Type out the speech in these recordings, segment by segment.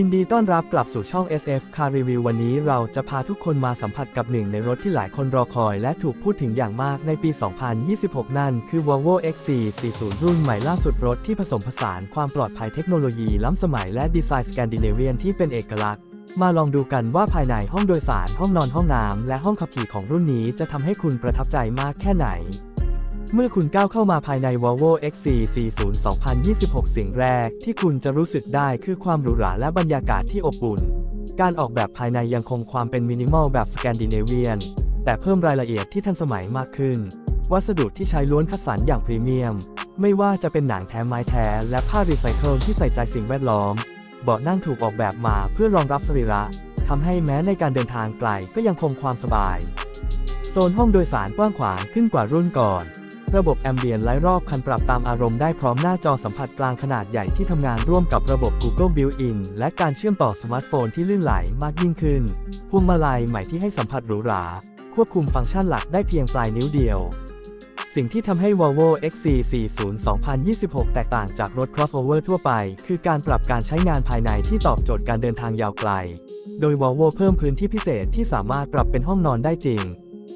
ยินดีต้อนรับกลับสู่ช่อง SF Car Review วันนี้เราจะพาทุกคนมาสัมผัสกับหนึ่งในรถที่หลายคนรอคอยและถูกพูดถึงอย่างมากในปี 2026 นั่นคือ Volvo XC40 รุ่นใหม่ล่าสุดรถที่ผสมผสานความปลอดภัยเทคโนโลยีล้ำสมัยและดีไซน์สแกนดิเนเวียนที่เป็นเอกลักษณ์ มาลองดูกันว่าภายในห้องโดยสาร ห้องนอนห้องน้ำและห้องขับขี่ของรุ่นนี้จะทำให้คุณประทับใจมากแค่ไหน เมื่อคุณก้าวเข้ามาภายใน Volvo XC40 2026 สิ่งแรกที่คุณจะรู้สึกได้คือความหรูหราและบรรยากาศที่อบอุ่น การออกแบบภายในยังคงความเป็นมินิมอลแบบสแกนดิเนเวียน แต่เพิ่มรายละเอียดที่ทันสมัยมากขึ้น วัสดุที่ใช้ล้วนคัดสรรอย่างพรีเมียม ไม่ว่าจะเป็นหนังแท้ไม้แท้ และผ้ารีไซเคิลที่ใส่ใจสิ่งแวดล้อม เบาะนั่งถูกออกแบบมาเพื่อรองรับสรีระทำให้แม้ในการเดินทางไกลก็ยังคงความสบาย โซนห้องโดยสารกว้างขวางขึ้นกว่ารุ่นก่อน ระบบแอมเบียนไร้รอบคันปรับตามอารมณ์ได้พร้อมหน้าจอสัมผัสกลางขนาดใหญ่ที่ทำงานร่วมกับระบบ Google Built-in และการเชื่อมต่อสมาร์ทโฟนที่ลื่นไหลมากยิ่งขึ้น พวงมาลัยใหม่ที่ให้สัมผัสหรูหรา ควบคุมฟังก์ชันหลักได้เพียงปลายนิ้วเดียว สิ่งที่ทำให้ Volvo XC40 2026 แตกต่างจากรถ crossover ทั่วไป คือการปรับการใช้งานภายในที่ตอบโจทย์การเดินทางยาวไกล โดย Volvo เพิ่มพื้นที่พิเศษที่สามารถปรับเป็นห้องนอนได้จริง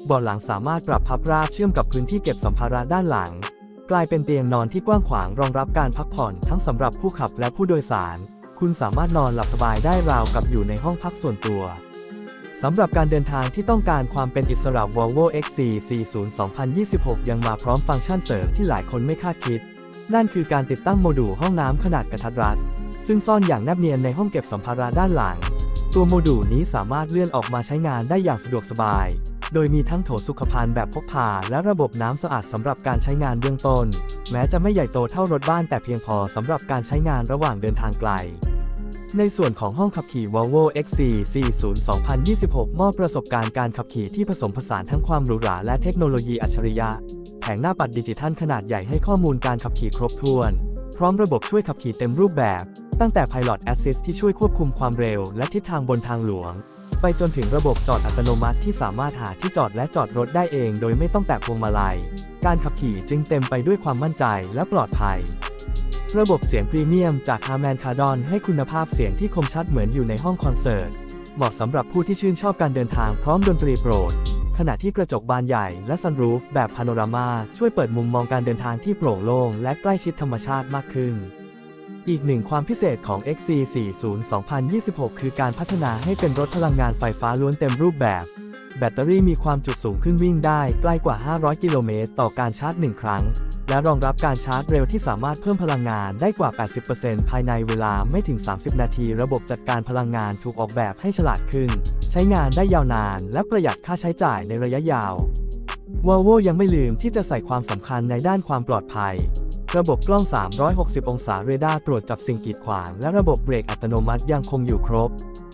เบาะหลังสามารถปรับพับราบเชื่อมกับพื้นที่เก็บสัมภาระด้านหลัง กลายเป็นเตียงนอนที่กว้างขวางรองรับการพักผ่อนทั้งสำหรับผู้ขับและผู้โดยสาร คุณสามารถนอนหลับสบายได้ราวกับอยู่ในห้องพักส่วนตัวสำหรับการเดินทางที่ต้องการความเป็นอิสระ Volvo XC40 2026 ยังมาพร้อมฟังก์ชันเสริมที่หลายคนไม่คาดคิด นั่นคือการติดตั้งโมดูลห้องน้ำขนาดกระทัดรัด ซึ่งซ่อนอย่างแนบเนียนในห้องเก็บสัมภาระด้านหลัง ตัวโมดูลนี้สามารถเลื่อนออกมาใช้งานได้อย่างสะดวกสบาย โดยมีทั้งโถสุขภัณฑ์แบบพกพาและระบบน้ำสะอาดสำหรับการใช้งานเบื้องต้น แม้จะไม่ใหญ่โตเท่ารถบ้านแต่เพียงพอสำหรับการใช้งานระหว่างเดินทางไกล ในส่วนของห้องขับขี่ Volvo XC40 2026 มอบประสบการณ์การขับขี่ที่ผสมผสานทั้งความหรูหราและเทคโนโลยีอัจฉริยะ แผงหน้าปัดดิจิทัลขนาดใหญ่ให้ข้อมูลการขับขี่ครบถ้วน พร้อมระบบช่วยขับขี่เต็มรูปแบบ ตั้งแต่ Pilot Assist ที่ช่วยควบคุมความเร็วและทิศทางบนทางหลวง ไปจนถึงระบบจอดอัตโนมัติที่สามารถหาที่จอดและจอดรถได้เองโดยไม่ต้องแตะพวงมาลัย การขับขี่จึงเต็มไปด้วยความมั่นใจและปลอดภัย ระบบเสียงพรีเมียมจาก Harman Kardon ให้คุณภาพเสียงที่คมชัดเหมือนอยู่ในห้องคอนเสิร์ต เหมาะสำหรับผู้ที่ชื่นชอบการเดินทางพร้อมดนตรีโปรด ขณะที่กระจกบานใหญ่และซันรูฟแบบพาโนรามาช่วยเปิดมุมมองการเดินทางที่โปร่งโล่งและใกล้ชิดธรรมชาติมากขึ้น อีกหนึ่งความพิเศษของ XC40 2026 คือการพัฒนาให้เป็นรถพลังงานไฟฟ้าล้วนเต็มรูปแบบ แบตเตอรี่มีความจุสูงขึ้นวิ่งได้ใกล้กว่า 500 กิโลเมตรต่อการชาร์จ 1 ครั้ง และรองรับการชาร์จเร็วที่สามารถเพิ่มพลังงานได้กว่า 80%ภายในเวลาไม่ถึง 30 นาที ระบบจัดการพลังงานถูกออกแบบให้ฉลาดขึ้น ใช้งานได้ยาวนาน และประหยัดค่าใช้จ่ายในระยะยาว Volvo ยังไม่ลืมที่จะใส่ความสำคัญในด้านความปลอดภัย ระบบกล้อง 360 องศาเรดาร์ตรวจจับสิ่งกีดขวาง และระบบเบรกอัตโนมัติยังคงอยู่ครบ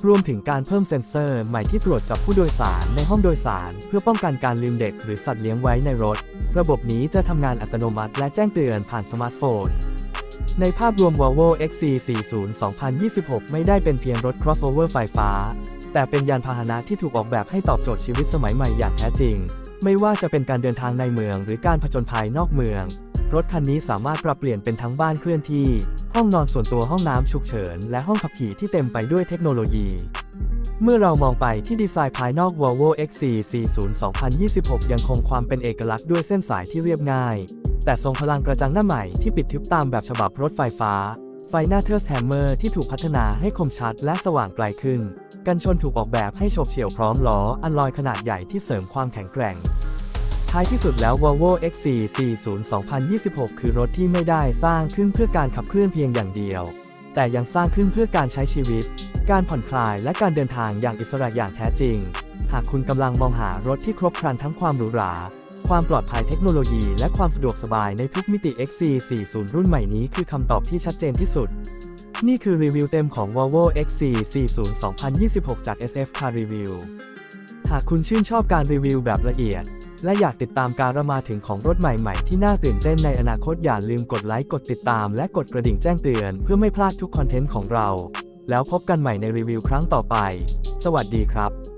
รวมถึงการเพิ่มเซ็นเซอร์ใหม่ที่ตรวจจับผู้โดยสารในห้องโดยสาร เพื่อป้องกันการลืมเด็กหรือสัตว์เลี้ยงไว้ในรถ ระบบนี้จะทำงานอัตโนมัติและแจ้งเตือนผ่านสมาร์ทโฟนในภาพรวม Volvo XC40 2026 ไม่ได้เป็นเพียงรถ crossover ไฟฟ้า แต่เป็นยานพาหนะที่ถูกออกแบบให้ตอบโจทย์ชีวิตสมัยใหม่อย่างแท้จริง ไม่ว่าจะเป็นการเดินทางในเมืองหรือการผจญภัยนอกเมือง รถคันนี้สามารถปรับเปลี่ยนเป็นทั้งบ้านเคลื่อนที่ ห้องนอนส่วนตัวห้องน้ำฉุกเฉิน และห้องขับขี่ที่เต็มไปด้วยเทคโนโลยี เมื่อเรามองไปที่ดีไซน์ภายนอก Volvo XC40 2026 ยังคงความเป็นเอกลักษณ์ด้วยเส้นสายที่เรียบง่าย แต่ทรงพลังกระจังหน้าใหม่ที่ปิดทึบตามแบบฉบับรถไฟฟ้า ไฟหน้าเทอร์สแฮมเมอร์ที่ถูกพัฒนาให้คมชัดและสว่างไกลขึ้น กันชนถูกออกแบบให้โฉบเฉี่ยวพร้อมล้ออันลอยขนาดใหญ่ที่เสริมความแข็งแกร่ง ท้ายที่สุดแล้ว Volvo XC40 2026 คือรถที่ไม่ได้สร้างขึ้นเพื่อการขับเคลื่อนเพียงอย่างเดียว แต่ยังสร้างขึ้นเพื่อการใช้ชีวิต การผ่อนคลายและการเดินทางอย่างอิสระอย่างแท้จริง หากคุณกำลังมองหารถที่ครบครันทั้งความหรูหรา ความปลอดภัยเทคโนโลยี และความสะดวกสบายในทุกมิติ XC40 รุ่นใหม่นี้คือคำตอบที่ชัดเจนที่สุด นี่คือรีวิวเต็มของ Volvo XC40 2026 จาก SF Car Review หากคุณชื่นชอบการรีวิวแบบละเอียด และอยากติดตามการมาถึงของรถใหม่ๆ ที่น่าตื่นเต้นในอนาคตอย่าลืมกดไลค์กดติดตามและกดกระดิ่งแจ้งเตือนเพื่อไม่พลาดทุกคอนเทนต์ของเรา แล้วพบกันใหม่ในรีวิวครั้งต่อไป สวัสดีครับ